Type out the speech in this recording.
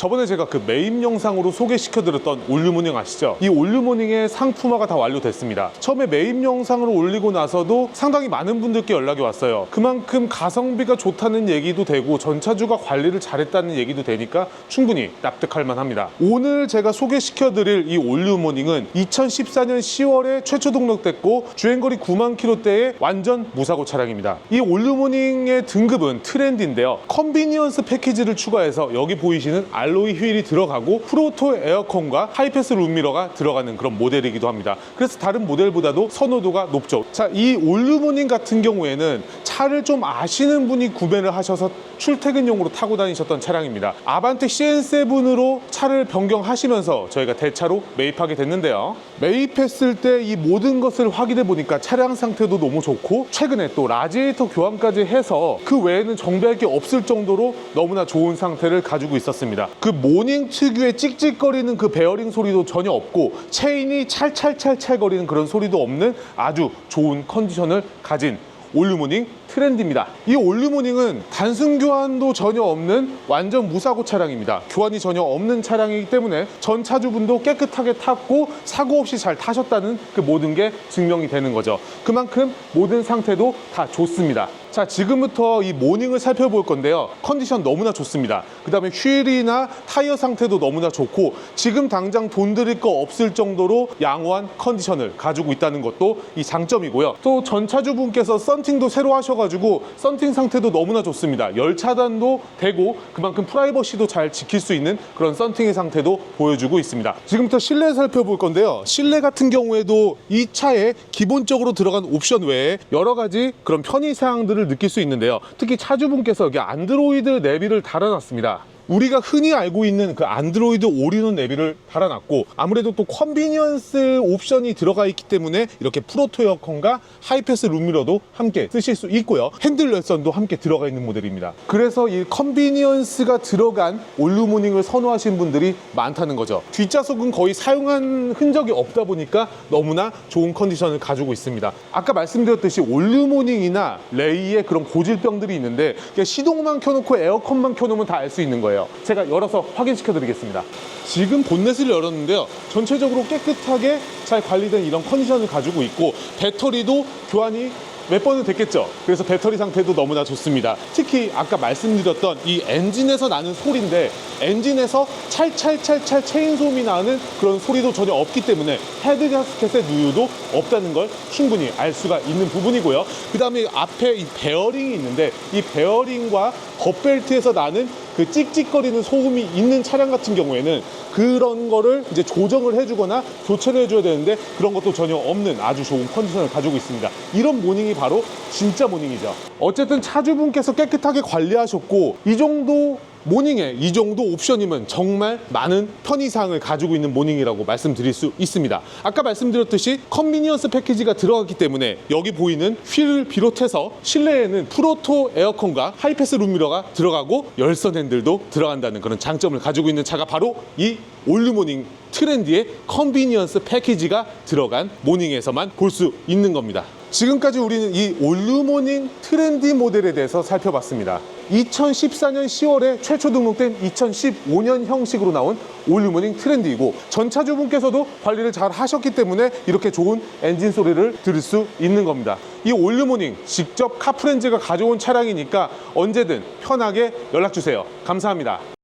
저번에 제가 그 메인 영상으로 소개시켜드렸던 올류모닝 아시죠? 이 올류모닝의 상품화가 다 완료됐습니다. 처음에 메인 영상으로 올리고 나서도 상당히 많은 분들께 연락이 왔어요. 그만큼 가성비가 좋다는 얘기도 되고 전차주가 관리를 잘했다는 얘기도 되니까 충분히 납득할 만합니다. 오늘 제가 소개시켜드릴 이 올류모닝은 2014년 10월에 최초 등록됐고 주행거리 9만 킬로대의 완전 무사고 차량입니다. 이 올류모닝의 등급은 트렌드인데요. 컨비니언스 패키지를 추가해서 여기 보이시는 알 로이 휠이 들어가고 프로토 에어컨과 하이패스 룸미러가 들어가는 그런 모델이기도 합니다. 그래서 다른 모델보다도 선호도가 높죠. 자, 이 올류모닝 같은 경우에는 차를 좀 아시는 분이 구매를 하셔서 출퇴근용으로 타고 다니셨던 차량입니다. 아반떼 CN7으로 차를 변경하시면서 저희가 대차로 매입하게 됐는데요. 매입했을 때 이 모든 것을 확인해 보니까 차량 상태도 너무 좋고 최근에 또 라지에이터 교환까지 해서 그 외에는 정비할 게 없을 정도로 너무나 좋은 상태를 가지고 있었습니다. 그 모닝 특유의 찍찍거리는 그 베어링 소리도 전혀 없고 체인이 찰찰찰찰 거리는 그런 소리도 없는 아주 좋은 컨디션을 가진 올류모닝 트렌드입니다. 이 올류모닝은 단순 교환도 전혀 없는 완전 무사고 차량입니다. 교환이 전혀 없는 차량이기 때문에 전 차주분도 깨끗하게 탔고 사고 없이 잘 타셨다는 그 모든 게 증명이 되는 거죠. 그만큼 모든 상태도 다 좋습니다. 자, 지금부터 이 모닝을 살펴볼 건데요. 컨디션 너무나 좋습니다. 그 다음에 휠이나 타이어 상태도 너무나 좋고 지금 당장 돈 들일 거 없을 정도로 양호한 컨디션을 가지고 있다는 것도 이 장점이고요. 또 전차주분께서 썬팅도 새로 하셔 가지고 썬팅 상태도 너무나 좋습니다. 열 차단도 되고 그만큼 프라이버시도 잘 지킬 수 있는 그런 썬팅의 상태도 보여주고 있습니다. 지금부터 실내 살펴볼 건데요. 실내 같은 경우에도 이 차에 기본적으로 들어간 옵션 외에 여러 가지 그런 편의 사항들을 느낄 수 있는데요. 특히 차주분께서 여기 안드로이드 내비를 달아놨습니다. 우리가 흔히 알고 있는 그 안드로이드 올인원 내비를 달아놨고 아무래도 또 컨비니언스 옵션이 들어가 있기 때문에 이렇게 프로토 에어컨과 하이패스 룸미러도 함께 쓰실 수 있고요. 핸들 열선도 함께 들어가 있는 모델입니다. 그래서 이 컨비니언스가 들어간 올루모닝을 선호하시는 분들이 많다는 거죠. 뒷좌석은 거의 사용한 흔적이 없다 보니까 너무나 좋은 컨디션을 가지고 있습니다. 아까 말씀드렸듯이 올루모닝이나 레이의 그런 고질병들이 있는데 시동만 켜놓고 에어컨만 켜놓으면 다 알 수 있는 거예요 제가 열어서 확인시켜 드리겠습니다 지금 본넷을 열었는데요 전체적으로 깨끗하게 잘 관리된 이런 컨디션을 가지고 있고 배터리도 교환이 몇 번은 됐겠죠. 그래서 배터리 상태도 너무나 좋습니다. 특히 아까 말씀드렸던 이 엔진에서 나는 소리인데 엔진에서 찰찰찰찰 체인 소음이 나는 그런 소리도 전혀 없기 때문에 헤드 가스켓의 누유도 없다는 걸 충분히 알 수가 있는 부분이고요. 그 다음에 앞에 이 베어링이 있는데 이 베어링과 겉벨트에서 나는 그 찍찍거리는 소음이 있는 차량 같은 경우에는 그런 거를 이제 조정을 해주거나 교체를 해줘야 되는데 그런 것도 전혀 없는 아주 좋은 컨디션을 가지고 있습니다. 이런 모닝이 바로 진짜 모닝이죠. 어쨌든 차주분께서 깨끗하게 관리하셨고 이 정도 모닝에 이 정도 옵션이면 정말 많은 편의사항을 가지고 있는 모닝이라고 말씀드릴 수 있습니다. 아까 말씀드렸듯이 컨비니언스 패키지가 들어갔기 때문에 여기 보이는 휠을 비롯해서 실내에는 프로토 에어컨과 하이패스 룸미러가 들어가고 열선 핸들도 들어간다는 그런 장점을 가지고 있는 차가 바로 이 올류모닝 트렌디의 컨비니언스 패키지가 들어간 모닝에서만 볼 수 있는 겁니다. 지금까지 우리는 이 올루모닝 트렌디 모델에 대해서 살펴봤습니다. 2014년 10월에 최초 등록된 2015년 형식으로 나온 올루모닝 트렌디이고 전차주분께서도 관리를 잘 하셨기 때문에 이렇게 좋은 엔진 소리를 들을 수 있는 겁니다. 이 올루모닝 직접 카프렌즈가 가져온 차량이니까 언제든 편하게 연락 주세요. 감사합니다.